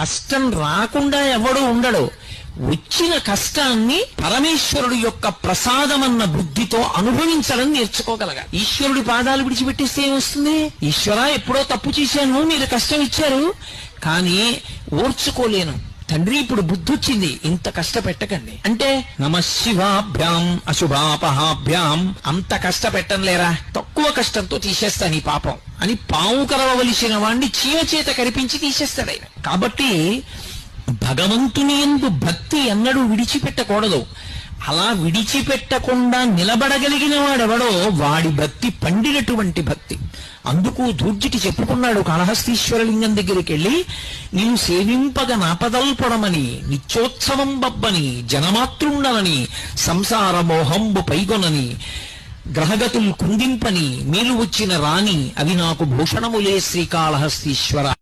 కష్టం రాకుండా ఎవడు ఉండడు. వచ్చిన కష్టాన్ని పరమేశ్వరుడు యొక్క ప్రసాదమన్న బుద్ధితో అనుభవించడం నేర్చుకోగలగా ఈశ్వరుడి పాదాలు విడిచిపెట్టేస్తే ఏమొస్తుంది ఈశ్వర ఎప్పుడో తప్పు చేశాను మీరు కష్టం ఇచ్చారు కానీ ఓర్చుకోలేను. తండ్రి ఇప్పుడు బుద్ధి వచ్చింది ఇంత కష్టపెట్టకండి. అంటే నమ శివాభ్యాం అశుభాపహాభ్యాం. అంత కష్టపెట్టం లేరా తక్కువ కష్టంతో తీసేస్తాను ఈ పాపం. అని పాము కరవవలసిన వాణ్ణి చీవచేత చేత కరిపించి తీసేస్తాడు ఆయన. కాబట్టి భగవంతుని ఎందు భక్తి ఎన్నడూ విడిచిపెట్టకూడదు. అలా విడిచిపెట్టకుండా నిలబడగలిగిన వాడెవడో వాడి భక్తి పండినటువంటి భక్తి. అందుకు దూర్జిటి చెప్పుకున్నాడు కాళహస్తీశ్వరలింగం దగ్గరికి వెళ్ళి నేను సేవింపగ నాపదల్పడమని నిత్యోత్సవం బబ్బని జనమాతృండనని సంసార మోహంబు పైగొనని గ్రహగతులు కుందింపని మీరు వచ్చిన రాణి అవి నాకు భూషణములే శ్రీకాళహస్తీశ్వర.